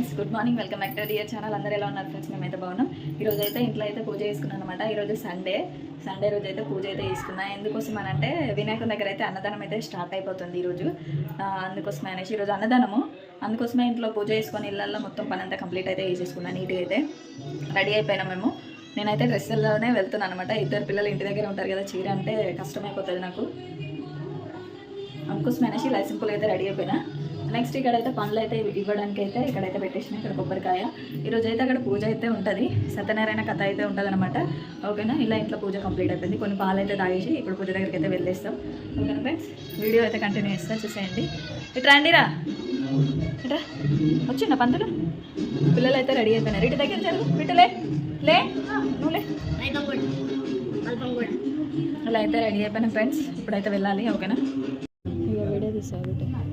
Friends good morning welcome back to dear channel. అందరూ ఎలా ఉన్నారు ఫ్రెండ్స్? మేమైతే బాగున్నాం. ఈరోజు అయితే ఇంట్లో అయితే పూజ చేసుకున్నాను అనమాట ఈరోజు సండే. సండే రోజు అయితే పూజ అయితే చేసుకున్నా. ఎందుకోసం అని అంటే వినాయకుని దగ్గర అయితే అన్నదానం అయితే స్టార్ట్ అయిపోతుంది ఈరోజు అందుకోసమే అనేసి ఈరోజు అన్నదానము. అందుకోసమే ఇంట్లో పూజ చేసుకొని ఇళ్ళల్లో మొత్తం పని అంతా కంప్లీట్ అయితే చేసేసుకున్నాను నీట్గా అయితే. రెడీ అయిపోయినాం మేము. నేనైతే డ్రెస్సుల్లోనే వెళ్తున్నాను అనమాట ఇద్దరు పిల్లలు ఇంటి దగ్గర ఉంటారు కదా చీర అంటే కష్టమైపోతుంది నాకు. అందుకోసం అనేసి ఇలా సింపుల్ అయితే రెడీ అయిపోయినా. నెక్స్ట్ ఇక్కడ అయితే పనులు అయితే ఇవ్వడానికి అయితే ఇక్కడైతే పెట్టేసిన ఇక్కడ కొబ్బరికాయ. ఈరోజు అయితే అక్కడ పూజ అయితే ఉంటుంది. సత్యనారాయణ కథ అయితే ఉంటుంది అనమాట ఓకేనా? ఇలా ఇంట్లో పూజ కంప్లీట్ అయిపోయింది. కొన్ని పాలు అయితే తాగేసి ఇప్పుడు పూజ దగ్గరికి అయితే వెళ్ళేస్తాం. ఓకేనా ఫ్రెండ్స్? వీడియో అయితే కంటిన్యూ చేస్తా చూసేయండి. ఇటు రండిరా ఇట్రా. వచ్చిందా పంతులు? పిల్లలు అయితే రెడీ అయిపోయినారు. ఇటు దగ్గర జరుగు. ఇటు లే. లే. నువ్వు లే. ఇలా అయితే రెడీ అయిపోయినా ఫ్రెండ్స్. ఇప్పుడైతే వెళ్ళాలి. ఓకేనా?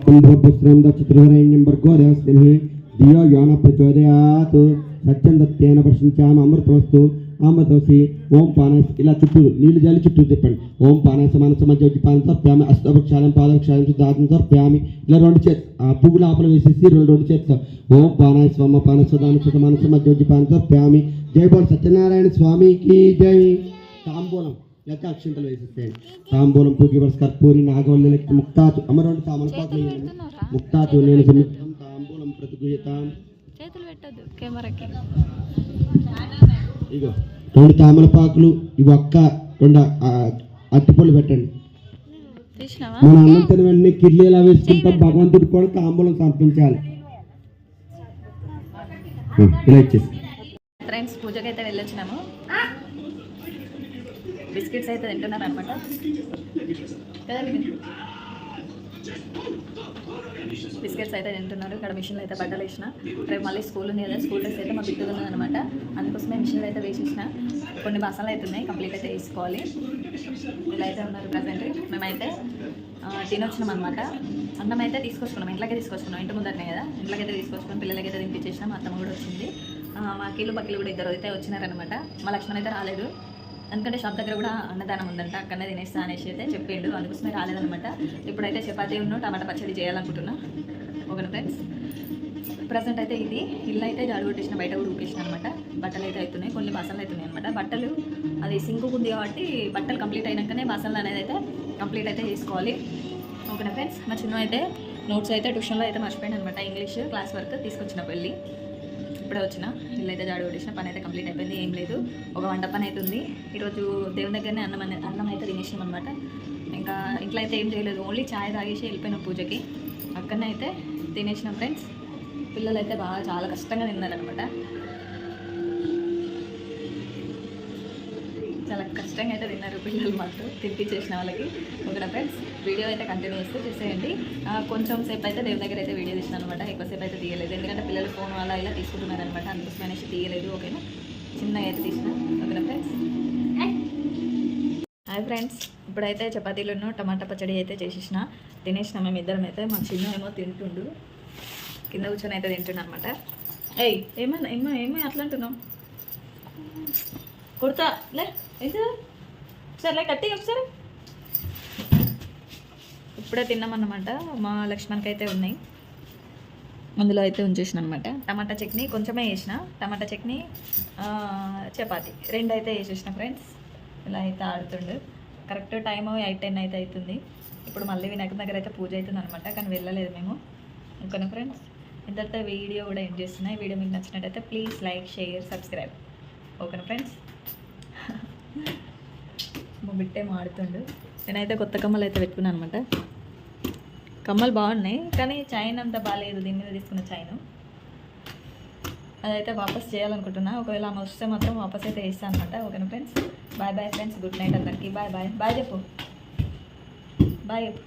కుంభపుత్రం దచ్చిత్రవరేణ్యం భర్గో దేవస్థిని ధియో యోన ప్రచోదయాత్ సత్యం దత్తేన ప్రశంసామ అమృతమస్తు అమృతమసి ఓం పాన ఇలా చుట్టూ నీళ్ళు జాలి చుట్టూ తిప్పండి. ఓం పానస మనస మధ్య పాన తర్ప్యామి అష్టవృక్షాలం పాదవృక్షాలం దాతం తర్ప్యామి ఇలా రెండు చేతి ఆ పువ్వులు ఆపలు వేసేసి రెండు రెండు చేతితో ఓం పానాయ స్వమ్మ పానస దాన మనస మధ్య పాన తర్ప్యామి జై బోల్ సత్యనారాయణ స్వామికి జై. తాంబూలం. అక్షంతలు వేసేసేయండి. తాంబూలం పూకి వరుస కర్పూరి నాగవల్లి ముక్తాతు అమరుండి తామలపాకు ముక్తాతు నేను తాంబూలం ప్రతిగృహతాం చేతులు పెట్టద్దు కెమెరాకి. ఇగో రెండు తామలపాకులు ఇవి ఒక్క రెండు ఆ, అరటిపళ్ళు పెట్టండి. మన అన్నం తిన వెంటనే కిడ్నీ ఎలా వేసుకుంటాం భగవంతుడికి కూడా తాంబూలం సమర్పించాలి. ఉం, ఇలా ఇచ్చేసి. ఫ్రెండ్స్ పూజకి అయితే వెళ్ళొచ్చినాము. బిస్కెట్స్ అయితే తింటున్నారు అనమాట బిస్కెట్స్ అయితే తింటున్నారు. ఇక్కడ మిషన్లు అయితే బట్టలు వేసిన. రేపు మళ్ళీ స్కూల్ ఉంది కదా స్కూల్ డ్రెస్ అయితే మా బిడ్డ ఉన్నదనమాట అందుకోసమే మిషన్లు అయితే వేసేసిన. కొన్ని బసలు అయితే ఉన్నాయి కంప్లీట్ అయితే వేసుకోవాలి. ఇలా అయితే ఉన్నారు ప్రజెంట్. మేమైతే తినొచ్చినాం అనమాట అన్నం అయితే తీసుకొచ్చుకున్నాం. ఇంట్లోకే తీసుకొచ్చుకున్నాం. ఇంటి ముందరనే కదా. ఇంట్లోకైతే అయితే తీసుకొచ్చుకున్నాం. పిల్లలకైతే అయితే తినిపించేసినాం. అత్తమ్మ కూడా వచ్చింది. మా కీలు బక్కీలు కూడా ఇద్దరు అయితే వచ్చినారనమాట మా లక్ష్మణ్ అయితే రాలేదు. ఎందుకంటే షాప్ దగ్గర కూడా అన్నదానం ఉందంట అక్కడనే తినేస్తా అనేసి అయితే చెప్పిండు. అందుకోసమే రాలేదనమాట ఇప్పుడైతే చపాతీ ఉన్న టమాటా పచ్చడి చేయాలనుకుంటున్నా. ఓకేనా ఫ్రెండ్స్? ప్రజెంట్ అయితే ఇది. ఇల్లు అయితే జాడు కొట్టేసిన బయట కూడా ఊకేసిన అనమాట బట్టలు అయితే అవుతున్నాయి కొన్ని బాసనలు అవుతున్నాయి అనమాట బట్టలు అది సింకు ఉంది కాబట్టి బట్టలు కంప్లీట్ అయినాకనే బాసనలు అనేది అయితే కంప్లీట్ అయితే చేసుకోవాలి. ఓకేనా ఫ్రెండ్స్? మా చిన్న అయితే నోట్స్ అయితే ట్యూషన్లో అయితే మర్చిపోయాను అనమాట ఇంగ్లీష్ క్లాస్ వర్క్ తీసుకొచ్చిన వెళ్ళి ఇప్పుడే వచ్చిన ఇల్లు అయితే జాడు కొట్టేసిన పని అయితే కంప్లీట్ అయిపోయింది ఏం లేదు. ఒక వంట పని అయితే ఉంది ఈరోజు దేవుని దగ్గరనే అన్నం అన్నం అయితే తినేసాం అనమాట ఇంకా ఇంట్లో అయితే ఏం చేయలేదు ఓన్లీ ఛాయ్ తాగేసి వెళ్ళిపోయిన పూజకి. అక్కడనే అయితే తినేసిన ఫ్రెండ్స్. పిల్లలు అయితే బాగా చాలా కష్టంగా తిన్నారనమాట కష్టంగా అయితే తిన్నారు పిల్లలు మాత్రం. తినిపించేసిన వాళ్ళకి. ఓకేనా ఫ్రెండ్స్ వీడియో అయితే కంటిన్యూ చేస్తూ చూసేయండి. కొంచెం సేపు అయితే దేవుని దగ్గర అయితే వీడియో తీసిన అనమాట ఎక్కువసేపు అయితే తీయలేదు. ఎందుకంటే పిల్లలు ఫోన్ అలా ఇలా తీసుకుంటున్నారు అనమాట అందుకోసం అనేసి తీయలేదు. ఓకేనా? చిన్నగా అయితే తీసిన. ఓకేనా ఫ్రెండ్స్ హాయ్ ఫ్రెండ్స్ ఇప్పుడైతే చపాతీలను టమాటా పచ్చడి అయితే చేసేసిన. తినేసిన మేము ఇద్దరం అయితే. మా చిన్న ఏమో తింటుండు. కింద కూర్చొని అయితే తింటున్నా అనమాట ఏయ్ ఏమన్నా ఏమో ఏమో అట్లా అంటున్నావు? కుడతా లే ఏంటి సరే కట్టి ఒకసారి. ఇప్పుడే తిన్నామన్నమాట. మా లక్ష్మణ్కి అయితే ఉన్నాయి. అందులో అయితే ఉంచేసిన అనమాట టమాటా చట్నీ కొంచెమే వేసిన టమాటా చట్నీ చపాతి. రెండు అయితే వేసేసిన ఫ్రెండ్స్. ఇలా అయితే ఆడుతుండు. కరెక్ట్ టైం ఎయిట్ టెన్ అయితే అవుతుంది ఇప్పుడు మళ్ళీ వినాయక దగ్గర అయితే పూజ అవుతుంది అనమాట కానీ వెళ్ళలేదు మేము. ఓకేనా ఫ్రెండ్స్? ఇంతటితో వీడియో కూడా ఎండ్ చేస్తున్నాయి వీడియో మీకు నచ్చినట్టయితే ప్లీజ్ లైక్ షేర్ సబ్స్క్రైబ్. ఓకేనా ఫ్రెండ్స్? మా బిట్టే మాడుతుండు. నేనైతే కొత్త కమ్మలు అయితే పెట్టుకున్నాను అనమాట. కమ్మలు బాగున్నాయి కానీ చైన్ అంత బాగాలేదు దీని మీద తీసుకున్న చైన్. అదైతే వాపస్ చేయాలనుకుంటున్నా. ఒకవేళ ఆమె వస్తే మాత్రం వాపస్ అయితే వేస్తాను అనమాట. ఓకేనా friends? Bye bye friends. Good night అందరికీ. Bye bye. బాయ్ చెప్పు. బాయ్ చెప్పు.